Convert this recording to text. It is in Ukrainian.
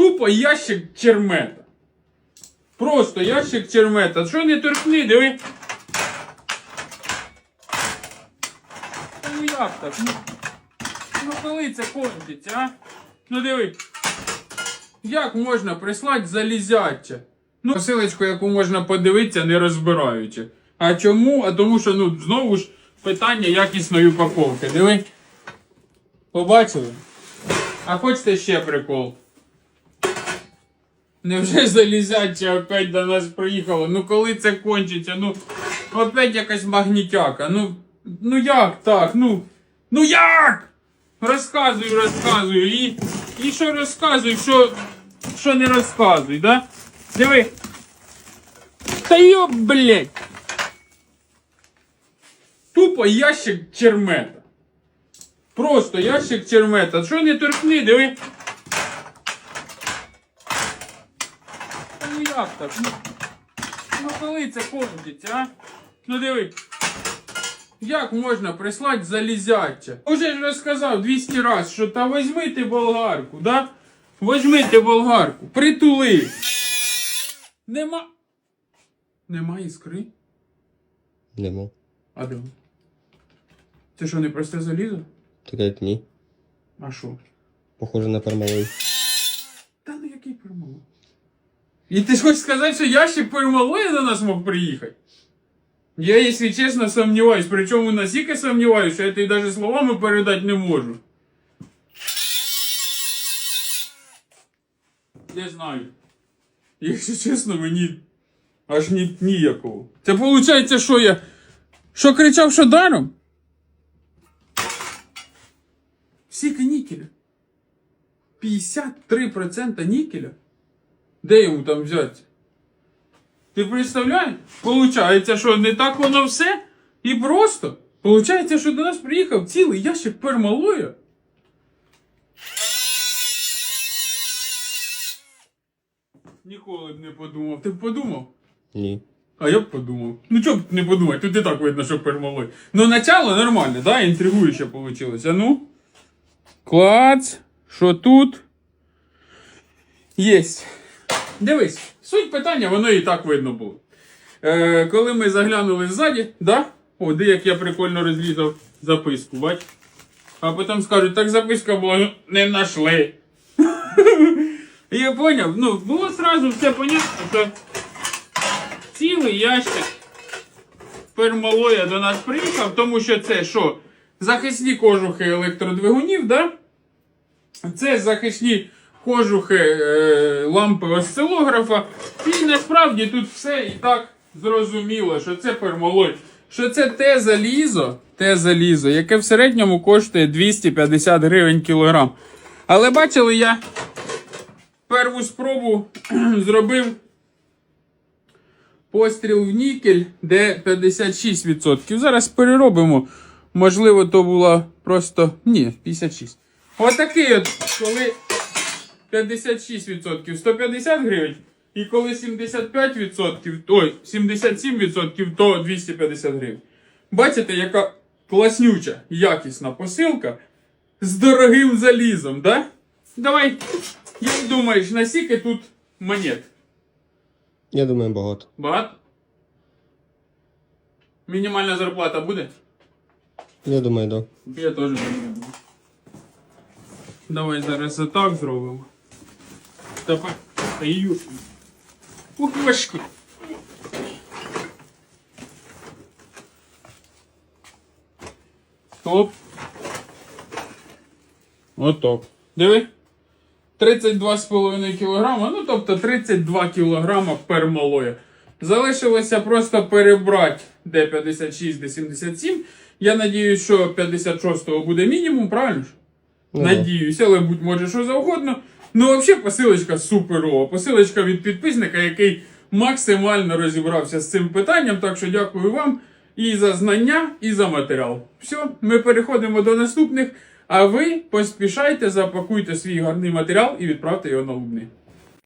Тупо ящик чермета. Просто ящик чермета. Що не торкни, диви. Та ну як так? Ну, ну коли це кончиться, а? Ну диви. Як можна прислати залізяче? Ну, посилочку, яку можна подивитися, не розбираючи. А чому? А тому що, ну, знову ж питання якісної упаковки. Диви. Побачили? А хочете ще прикол? Невже залізяче опять до нас приїхало? Ну коли це кончиться? Ну, опять якась магнітяка. Ну, ну як так? Ну, ну як? Розказуй, розказуй. І, і що розказуй, що, що не розказуй, да? Диви. Та йо, блядь. Тупо ящик чермета. Просто ящик чермета. Що не торкни, диви. Ну як так? Ну, ну коли це кончиться, а? Ну диви. Як можна прислати залізяче? Уже ж розказав 200 разів, що та возьми ти болгарку, да? Возьми ти болгарку, притули. Нема. Нема іскри? Нема. А де? Це що, не просте залізо? Так як ні. А що? Похоже на пермалей. Та ну який пермалой? І ти ж хочеш сказати, що ящик пермалоя до нас мог приїхати? Я, якщо чесно, сумніваюсь. Причому настільки сумніваюсь, що я тобі навіть словами передати не можу. Не знаю. Якщо чесно, мені аж ні, ніякого. Це виходить, що я. Що кричав, що даром? Скільки нікеля? 53% нікеля? Де йому там взяти? Ти представляєш? Получається, що не так воно все? І просто. Получається, що до нас приїхав цілий ящик пермалоя. Ніколи б не подумав. Ти б подумав? Ні. А я б подумав. Ну чого б не подумати, тут і так видно, що пермалой. Ну, начало нормальне, да? Інтригуюче вийшло. А ну. Клац. Що тут? Єсть. Дивись, суть питання, воно і так видно було. Е, коли ми заглянули ззаді, да? О, де як я прикольно розрізав записку, бач? А потім скажуть, так записка була, ну, не знайшли. Я поняв, ну, було сразу все понятно, що цілий ящик пермалоя до нас приїхав, тому що це що? Захисні кожухи електродвигунів, да? Це захисні кожухи е, лампи осцилографа. І насправді тут все і так зрозуміло, що це пермалой. Що це те залізо, те залізо, яке в середньому коштує 250 гривень кілограм. Але бачили, я перву спробу зробив постріл в нікель, де 56%. Зараз переробимо. Можливо, то була просто. Ні, 56. Отакий от, коли 56%, 150 гривень. І коли 75%, ой, 77%, то 250 гривень. Бачите, яка класнюча, якісна посилка з дорогим залізом, да? Давай, як думаєш, насіки тут монет? Я думаю, багато. Багато? Мінімальна зарплата буде? Я думаю, да. Я теж думаю. Давай зараз отак зробимо. Стаю. Ух, важкі. Стоп. Отак. Диви. 32,5 кг, ну тобто 32 кг пермалоя. Залишилося просто перебрати де 56, де 77. Я надіюсь, що 56-го буде мінімум, правильно ж? Ну, Надіюсь, але будь може що завгодно. Ну, взагалі, посилочка суперова. Посилочка від підписника, який максимально розібрався з цим питанням. Так що дякую вам і за знання, і за матеріал. Все, ми переходимо до наступних. А ви поспішайте, запакуйте свій гарний матеріал і відправте його на Лубни.